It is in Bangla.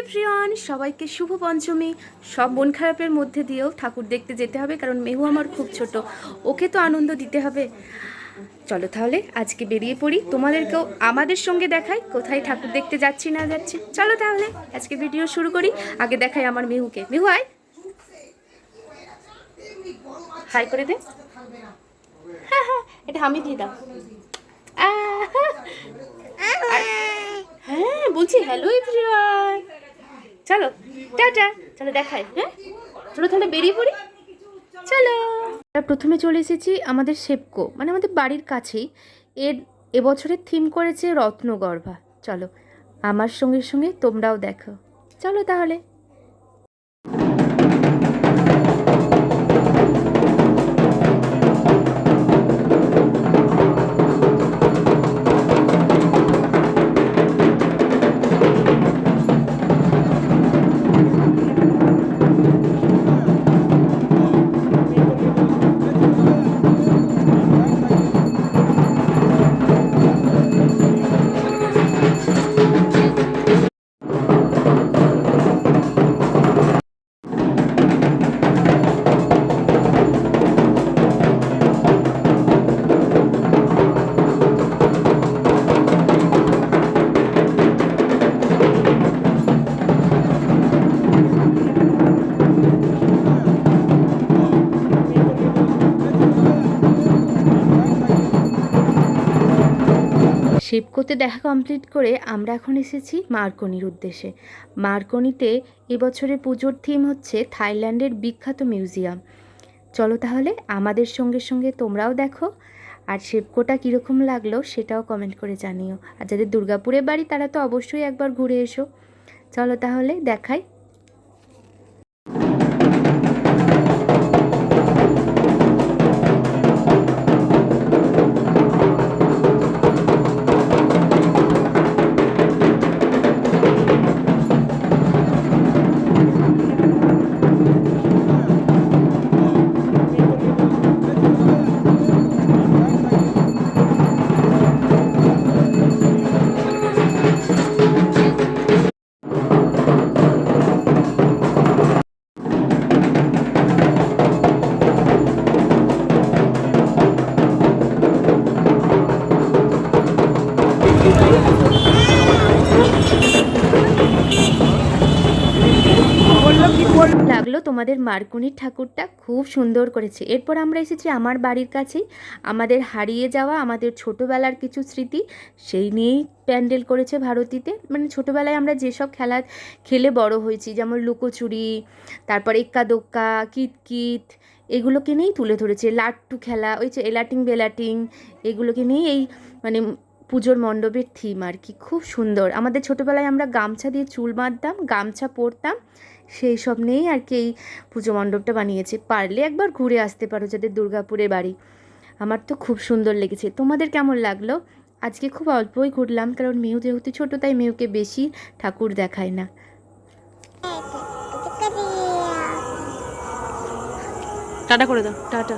এভরিওয়ান সবাইকে শুভ পঞ্চমী। সব মন খারাপের মধ্যে দিয়েও ঠাকুর দেখতে যেতে হবে, কারণ মেহু আমার খুব ছোট। ওকে তো আনন্দ দিতে হবে। চলো তাহলে আজকে বেরিয়ে পড়ি। তোমাদেরকেও আমাদের সঙ্গে দেখাই, কোথায় ঠাকুর দেখতে যাচ্ছি, না যাচ্ছি। চলো তাহলে আজকে ভিডিও শুরু করি। আগে দেখাই আমার মেহুকে। মেহু, আয়। হাই করে দে। হ্যাঁ হ্যাঁ এটা আমি দিয়ে দাও। হ্যাঁ বলছি হ্যালো এভরিওয়ান চলো, টাটা। চলো দেখাই হ্যাঁ? চলো তাহলে বেরিয়ে পড়ি। চলো। প্রথমে চলে এসেছি আমাদের সেপকো মানে আমাদের বাড়ির কাছেই। এর এবছরের থিম করেছে রত্নগর্ভা। চলো, আমার সঙ্গে সঙ্গে তোমরাও দেখো। চলো তাহলে। শিবকোতে দেখা কমপ্লিট করে আমরা এখন এসেছি মার্কনির উদ্দেশ্যে। মার্কনিতে এবছরে পুজোর থিম হচ্ছে থাইল্যান্ডের বিখ্যাত মিউজিয়াম। চলো তাহলে আমাদের সঙ্গে সঙ্গে তোমরাও দেখো, আর শিবকোটা কীরকম লাগল সেটাও কমেন্ট করে জানিও। আর যাদের দুর্গাপুরে বাড়ি তারা তো অবশ্যই একবার ঘুরে এসো। চলো তাহলে দেখাই লাগল তোমাদের মার্কুনির ঠাকুরটা, খুব সুন্দর করেছে। এরপর আমরা এসেছি আমার বাড়ির কাছেই। আমাদের হারিয়ে যাওয়া আমাদের ছোটোবেলার কিছু স্মৃতি, সেই নিয়েই প্যান্ডেল করেছে ভারতীতে। মানে ছোটোবেলায় আমরা যেসব খেলা খেলে বড় হয়েছি, যেমন লুকোচুরি, তারপর এক্কা দোক্কা কিতকিত, এগুলোকে নিয়েই তুলে ধরেছে। লাট্টু খেলা, ওই যে এলাটিং বেলাটিং, এগুলোকে নিয়েই এই মানে পুজোর মণ্ডপের থিম আর কি। খুব সুন্দর। আমাদের ছোটোবেলায় আমরা গামছা দিয়ে চুল বাঁধতাম, গামছা পরতাম সেই সব নিয়েই আর কি এই পুজো মণ্ডপটা বানিয়েছে পারলে একবার ঘুরে আসতে পারো যাদের দুর্গাপুরের বাড়ি আমার তো খুব সুন্দর লেগেছে তোমাদের কেমন লাগল আজকে খুব অল্পই ঘুরলাম কারণ মেহু যেহেতু ছোটো তাই মেহুকে বেশি ঠাকুর দেখায় না টাটা করে দাও টাটা